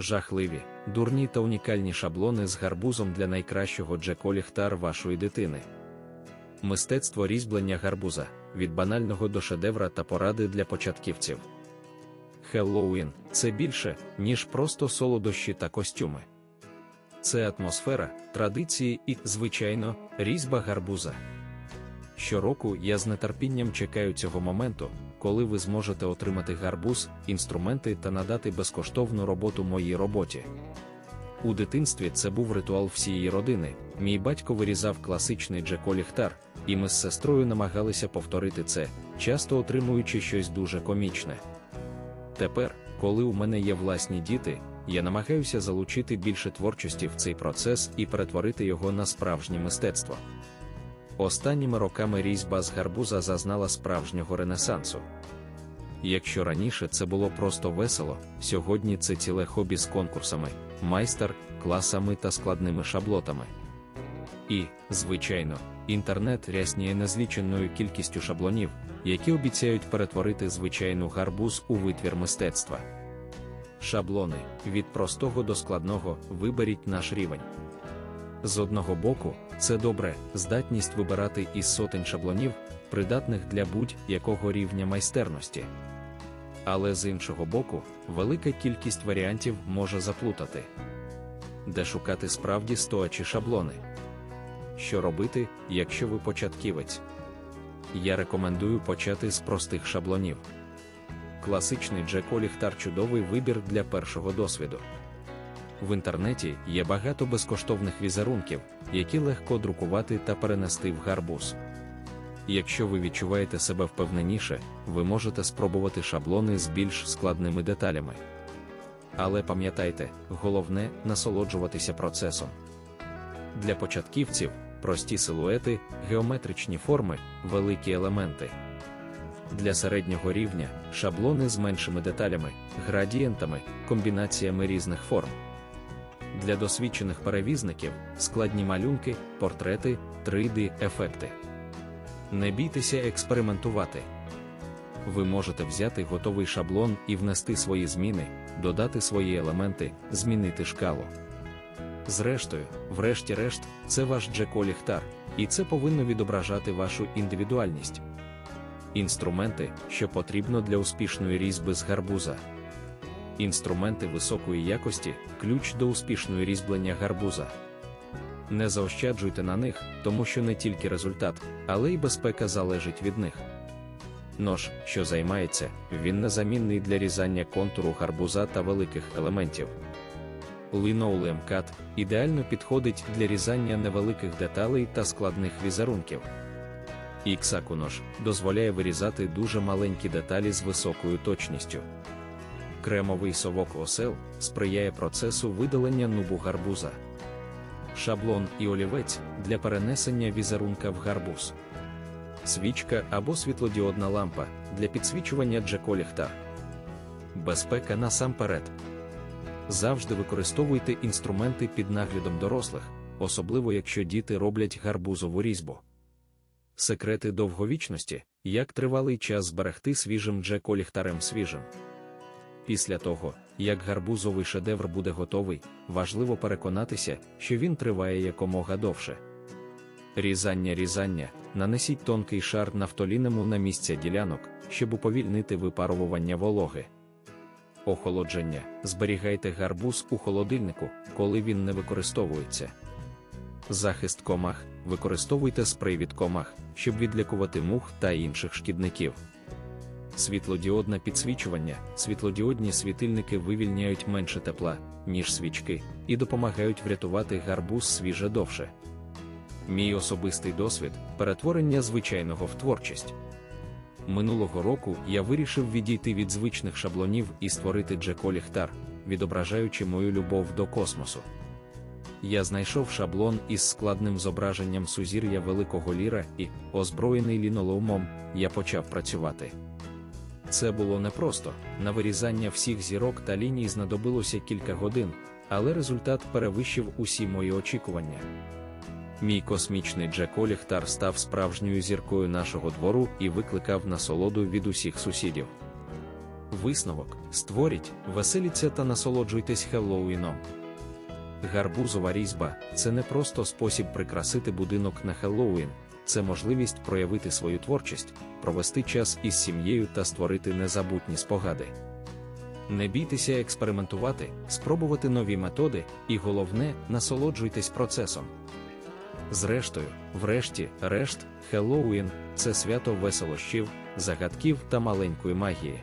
жахливі, дурні та унікальні шаблони з гарбузом для найкращого Джеколіхтар вашої дитини. Мистецтво різьблення гарбуза від банального до шедевра та поради для початківців. Хеллоуін це більше, ніж просто солодощі та костюми. Це атмосфера, традиції і, звичайно, різьба гарбуза. Щороку я з нетерпінням чекаю цього моменту, коли ви зможете отримати гарбуз, інструменти та надати безкоштовну роботу моїй роботі. У дитинстві це був ритуал всієї родини. Мій батько вирізав класичний Джеколіхтар, і ми з сестрою намагалися повторити це, часто отримуючи щось дуже комічне. Тепер, коли у мене є власні діти, я намагаюся залучити більше творчості в цей процес і перетворити його на справжнє мистецтво. Останніми роками різьба з гарбуза зазнала справжнього ренесансу. Якщо раніше це було просто весело, сьогодні це ціле хобі з конкурсами, майстер, класами та складними шаблотами. І, звичайно, інтернет рясніє незліченою кількістю шаблонів, які обіцяють перетворити звичайну гарбуз у витвір мистецтва. Шаблони від простого до складного виберіть наш рівень. З одного боку, це добре, здатність вибирати із сотень шаблонів, придатних для будь-якого рівня майстерності. Але з іншого боку, велика кількість варіантів може заплутати. Де шукати справді стоячі шаблони? Що робити, якщо ви початківець? Я рекомендую почати з простих шаблонів. Класичний Джеколіхтар чудовий вибір для першого досвіду. В інтернеті є багато безкоштовних візерунків, які легко друкувати та перенести в гарбуз. Якщо ви відчуваєте себе впевненіше, ви можете спробувати шаблони з більш складними деталями. Але пам'ятайте, головне насолоджуватися процесом. Для початківців прості силуети, геометричні форми, великі елементи. Для середнього рівня шаблони з меншими деталями, градієнтами, комбінаціями різних форм. Для досвідчених перевізників складні малюнки, портрети, 3D-ефекти. Не бійтеся експериментувати. Ви можете взяти готовий шаблон і внести свої зміни, додати свої елементи, змінити шкалу. Зрештою, врешті-решт, це ваш Джеколіхтар, і це повинно відображати вашу індивідуальність. Інструменти, що потрібно для успішної різьби з гарбуза. Інструменти високої якості ключ до успішної різьблення гарбуза. Не заощаджуйте на них, тому що не тільки результат, але й безпека залежить від них. Нож, що займається, він незамінний для різання контуру гарбуза та великих елементів. Linoleum Cut ідеально підходить для різання невеликих деталей та складних візерунків. Іксаку нож дозволяє вирізати дуже маленькі деталі з високою точністю. Кремовий совок осел сприяє процесу видалення нубу гарбуза. Шаблон і олівець для перенесення візерунка в гарбуз. Свічка або світлодіодна лампа для підсвічування Джеколіхтар. Безпека насамперед. Завжди використовуйте інструменти під наглядом дорослих, особливо якщо діти роблять гарбузову різьбу. Секрети довговічності як тривалий час зберегти свіжим Джеколіхтарем свіжим. Після того, як гарбузовий шедевр буде готовий, важливо переконатися, що він триває якомога довше. Різання різання нанесіть тонкий шар нафтолінему на місця ділянок, щоб уповільнити випарування вологи. Охолодження зберігайте гарбуз у холодильнику, коли він не використовується. Захист комах використовуйте спрей від комах, щоб відлікувати мух та інших шкідників. Світлодіодне підсвічування, світлодіодні світильники вивільняють менше тепла, ніж свічки, і допомагають врятувати гарбуз свіже довше. Мій особистий досвід перетворення звичайного в творчість. Минулого року я вирішив відійти від звичних шаблонів і створити Джеколіхтар, відображаючи мою любов до космосу. Я знайшов шаблон із складним зображенням сузір'я великого ліра і, озброєний лінолеумом, я почав працювати. Це було непросто, на вирізання всіх зірок та ліній знадобилося кілька годин, але результат перевищив усі мої очікування. Мій космічний Джеколіхтар став справжньою зіркою нашого двору і викликав насолоду від усіх сусідів. Висновок створіть, веселіться та насолоджуйтесь Хеллоуіном. Гарбузова різьба це не просто спосіб прикрасити будинок на Хеллоуін, це можливість проявити свою творчість, провести час із сім'єю та створити незабутні спогади. Не бійтеся експериментувати, спробувати нові методи, і головне, насолоджуйтесь процесом. Зрештою, врешті, решт, Хеллоуін це свято веселощів, загадків та маленької магії.